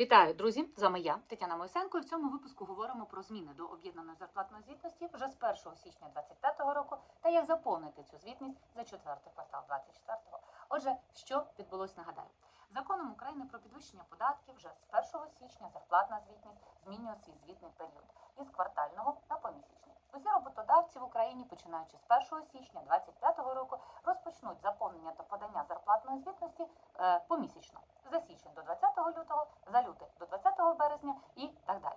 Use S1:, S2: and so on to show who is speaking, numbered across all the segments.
S1: Вітаю, друзі! З вами я, Тетяна Мойсенко. І в цьому випуску говоримо про зміни до об'єднаної зарплатної звітності вже з 1 січня 2025 року та як заповнити цю звітність за четвертий квартал 2024. Отже, що відбулось, нагадаю. Законом України про підвищення податків вже з 1 січня зарплатна звітність змінює свій звітний період із квартального на помісячний. Усі роботодавці в Україні, починаючи з 1 січня 2025 року, розпочнуть заповнення та подання зарплатної звітності е, помісячно за січень до 20 лютого, за лютий до 20 березня і так далі.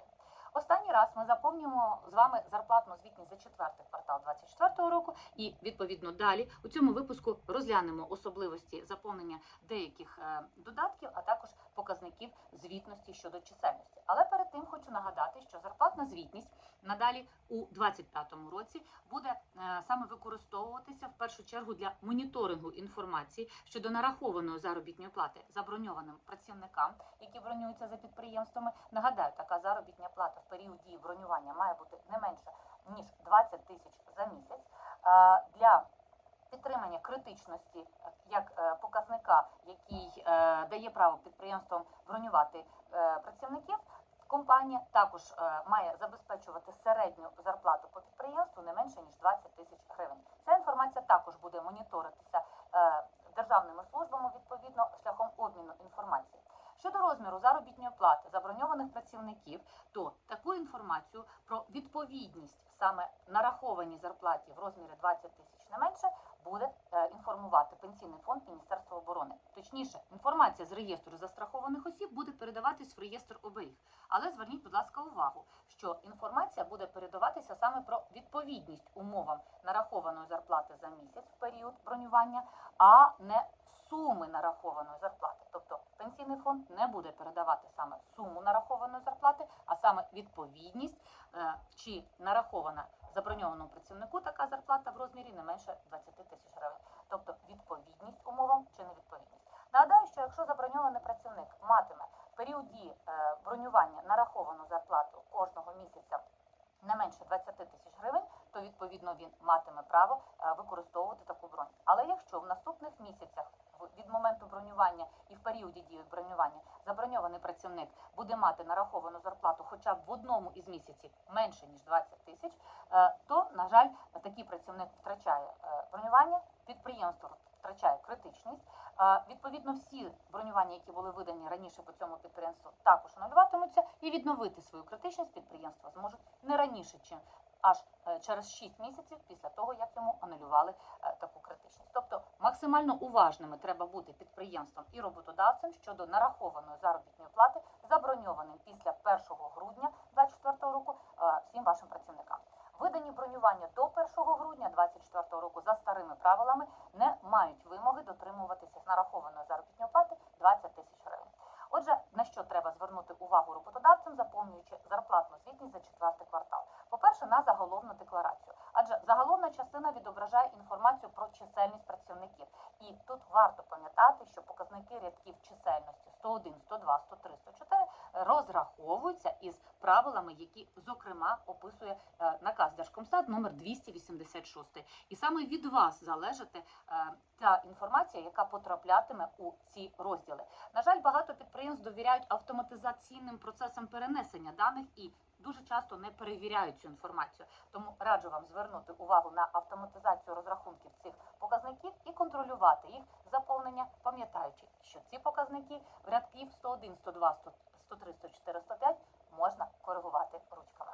S1: Останній раз ми заповнюємо з вами зарплатну звітність за четвертий квартал 2024 року, і відповідно далі у цьому випуску розглянемо особливості заповнення деяких е, додатків, а також показників звітності щодо чисельності. Але перед тим хочу нагадати, що зарплатна звітність надалі у 2025 році буде е, саме використовуватися в першу чергу для моніторингу інформації щодо нарахованої заробітної плати заброньованим працівникам, які бронюються за підприємствами. Нагадаю, така заробітна плата в період дії бронювання має бути не менше ніж 20 тисяч за місяць. Критичності як е, показника, який е, дає право підприємствам бронювати е, працівників. Компанія також має забезпечувати середню зарплату по підприємству не менше ніж 20 тисяч гривень. Ця інформація також буде моніторитися державними службами відповідно шляхом обміну інформації. Щодо розміру заробітної плати заброньованих працівників, то таку інформацію про відповідність саме нарахованій зарплаті в розмірі 20 тисяч не менше буде е, інформувати пенсійний фонд Міністерства оборони. Точніше, інформація з реєстру застрахованих осіб буде передаватись в реєстр оберіг. Але зверніть, будь ласка, увагу, що інформація буде передаватися саме про відповідність умовам нарахованої зарплати за місяць в період бронювання, а не суми нарахованої зарплати. Тобто пенсійний фонд не буде передавати саме суму нарахованої зарплати, а саме відповідність е, чи нарахована заброньованому працівнику така зарплата в розмірі не менше 20 тисяч гривень. Тобто відповідність умовам чи невідповідність. Нагадаю, що якщо заброньований працівник матиме в період дії е, бронювання нараховану зарплату кожного місяця не менше 20 тисяч гривень, то відповідно він матиме право е, використовувати таку бронь. Але якщо в наступних місяцях від моменту бронювання і в періоді дії бронювання заброньований працівник буде мати нараховану зарплату хоча б в одному із місяців менше ніж 20 тисяч, е, то на жаль такий працівник втрачає е, бронювання, підприємство втрачає критичність. Е, Відповідно, всі бронювання, які були видані раніше по цьому підприємству, також анулюватимуться і відновити свою критичність підприємства зможуть не раніше, чим аж через 6 місяців після того, як йому анулювали таку Тобто максимально уважними треба бути підприємством і роботодавцем щодо нарахованої заробітної плати, заброньованим після 1 грудня 2024 року е, всім вашим працівникам. Видані бронювання до 1 грудня 2024 року за старими правилами не мають вимоги дотримуватися нарахованої заробітної плати 20 тисяч гривень. Отже, на що треба звернути увагу роботодавцям, заповнюючи зарплатну звітність за четвертий квартал? По-перше, на заголовну декларацію, адже заголовна частина відображає інформацію про чисельність працівників. І тут варто пам'ятати, що показники рядків чисельності 101, 102, 103, 104 розраховуються із правилами, які зокрема описує е, наказ Держкомстат номер 286. І саме від вас залежить е, та інформація, яка потраплятиме у ці розділи. На жаль, багато підприємств довіряють автоматизаційним процесам перенесення даних і дуже часто не перевіряють цю інформацію. Тому раджу вам звернути увагу на автоматизацію розрахунків цих показників і контролювати їх заповнення, пам'ятаючи, що ці показники в рядків 101, 102, 103, 104, 105 можна коригувати ручками.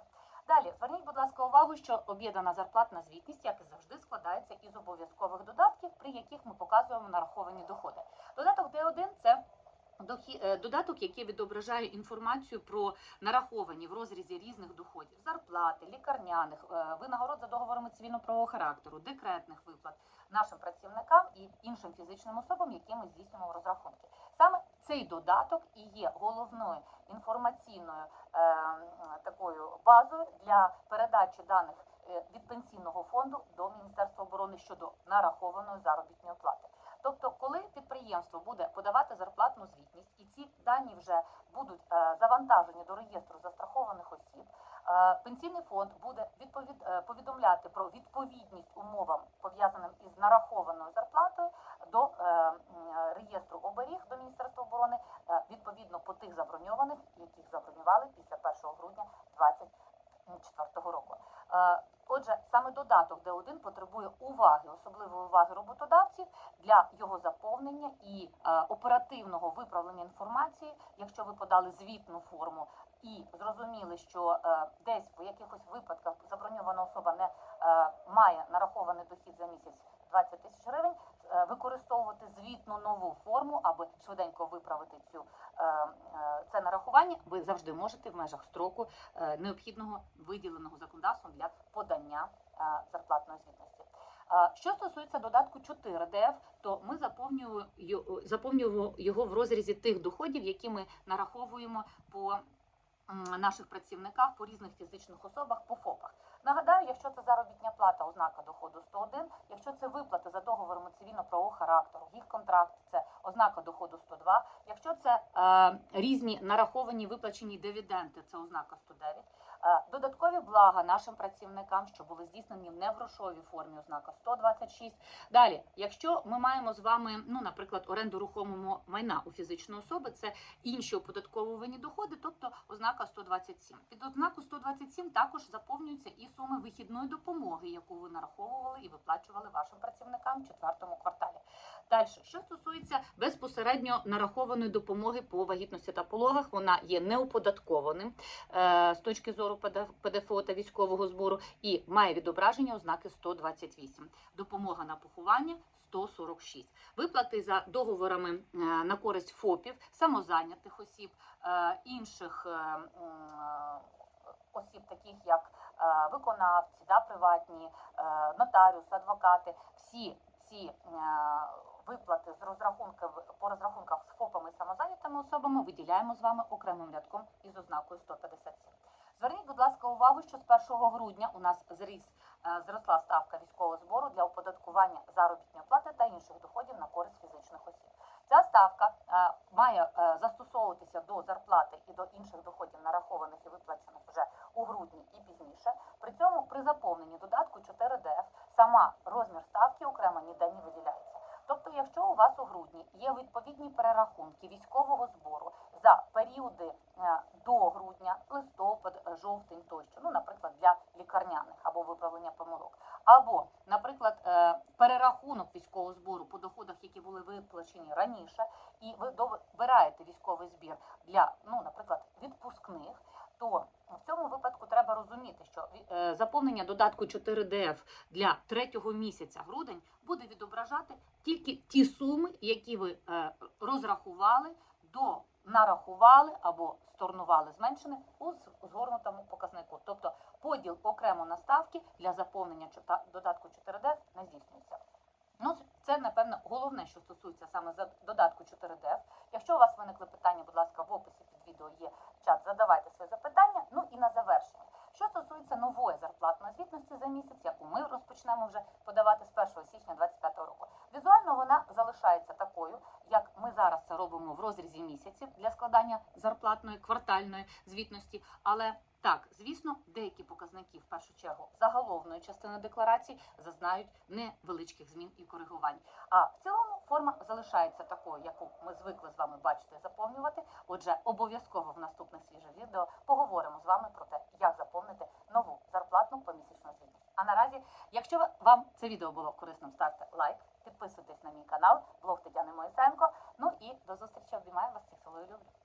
S1: Далі зверніть, будь ласка, увагу, що об'єднана зарплатна звітність, як і завжди, складається із обов'язкових додатків, при яких ми показуємо нараховані доходи. Додаток Д1 – це додаток, який відображає інформацію про нараховані в розрізі різних доходів: зарплати, лікарняних, е, винагород за договорами цивільно-правового характеру, декретних виплат нашим працівникам і іншим фізичним особам, які ми здійснюємо розрахунки. Саме цей додаток і є головною інформаційною е, такою базою для передачі даних е, від пенсійного фонду до Міністерства оборони щодо нарахованої заробітної плати. Тобто, коли підприємство буде подавати зарплатну звітність, і ці дані вже будуть е, завантажені до реєстру застрахованих осіб, е, пенсійний фонд буде відповід, е, повідомляти про відповідність умовам, пов'язаним із нарахованою зарплатою, до реєстру оберіг до Міністерства оборони, відповідно по тих заброньованих, яких забронювали після 1 грудня 2024 року. Додаток Д1 потребує уваги, особливої уваги роботодавців для його заповнення і е, оперативного виправлення інформації, якщо ви подали звітну форму і зрозуміли, що е, десь в якихось випадках заброньована особа не е, має нарахований дохід за місяць 20 тисяч гривень, використовувати звітну нову форму, аби швиденько виправити цю це нарахування. Ви завжди можете в межах строку необхідного виділеного законодавством для подання зарплатної звітності. Е, Що стосується додатку 4 ДФ, то ми заповнюємо його- в розрізі тих доходів, які ми нараховуємо по наших працівниках, по різних фізичних особах, по ФОПах. Нагадаю, якщо це заробітня плата, ознака доходу 101, якщо це виплати за договорами цивільно-правового характеру, їх контракт це ознака доходу 102, якщо це е, різні нараховані виплачені дивіденди, це ознака 109. Е, Додаткові блага нашим працівникам, що були здійснені в негрошовій формі, ознака 126. Далі, якщо ми маємо з вами, ну, наприклад, оренду рухомого майна у фізичної особи, це інші оподатковувані доходи, тобто ознака 127. Під ознаку 127 також заповнюються і суми вихідної допомоги, яку ви нараховували і виплачували вашим працівникам в четвертому кварталі. Далі, що стосується безпосередньо нарахованої допомоги по вагітності та пологах, вона є неоподаткованим е, з точки зору ПД- ПДФО та військового збору і має відображення ознаки 128. Допомога на поховання 146. Виплати за договорами е, на користь ФОПів, самозайнятих осіб, е, інших е, осіб, таких як виконавці, да, приватні, нотаріуси, адвокати, всі ці виплати з розрахунків по розрахунках з ФОПами самозайнятими особами виділяємо з вами окремим рядком із ознакою 157. Увагу, що з 1 грудня у нас зріс е, зросла ставка військового збору для оподаткування заробітної плати та інших доходів на користь фізичних осіб. Ця ставка е, має е, застосовуватися до зарплати і до інших доходів, нарахованих і виплачених вже у грудні і пізніше. При цьому при заповненні додатку 4 ДФ сама розмір ставки окремо ніде не виділяється. Тобто, якщо у вас у грудні є відповідні перерахунки військового збору за періоди до грудня, листопад, жовтень тощо, ну, наприклад, для лікарняних або виправлення помилок, або, наприклад, е, перерахунок військового збору по доходах, які були виплачені раніше, і ви добираєте військовий збір для, ну, наприклад, відпускних, то в цьому випадку треба розуміти, що е, заповнення додатку 4 ДФ для третього місяця грудень буде відображати тільки ті суми, які ви е, розрахували до нарахували або сторнували зменшене у згорнутому показнику. Тобто поділ окремо на ставки для заповнення додатку 4D не здійснюється. Ну, це, напевно, головне, що стосується саме додатку 4DF. Якщо у вас виникли питання, будь ласка, в описі під відео є чат, задавайте свої запитання. Ну і на завершення. Що стосується нової зарплатної звітності за місяць, яку ми розпочнемо вже подавати з 1 січня 2025 року. Візуально вона залишається такою, як ми зараз це робимо в розрізі місяців для складання зарплатної квартальної звітності. Але так, звісно, деякі показники в першу чергу заголовної частини декларації зазнають невеличких змін і коригувань. А в цілому форма залишається такою, яку ми звикли з вами бачити заповнювати. Отже, обов'язково в наступних свіжих відео поговоримо з вами про те, як заповнити нову зарплатну помісячну звітність. А наразі, якщо вам це відео було корисним, ставте лайк, підписуйтесь на мій канал, блог Тетяни Моїсенко. Ну і до зустрічі обіймаю вас цих цілую люблю.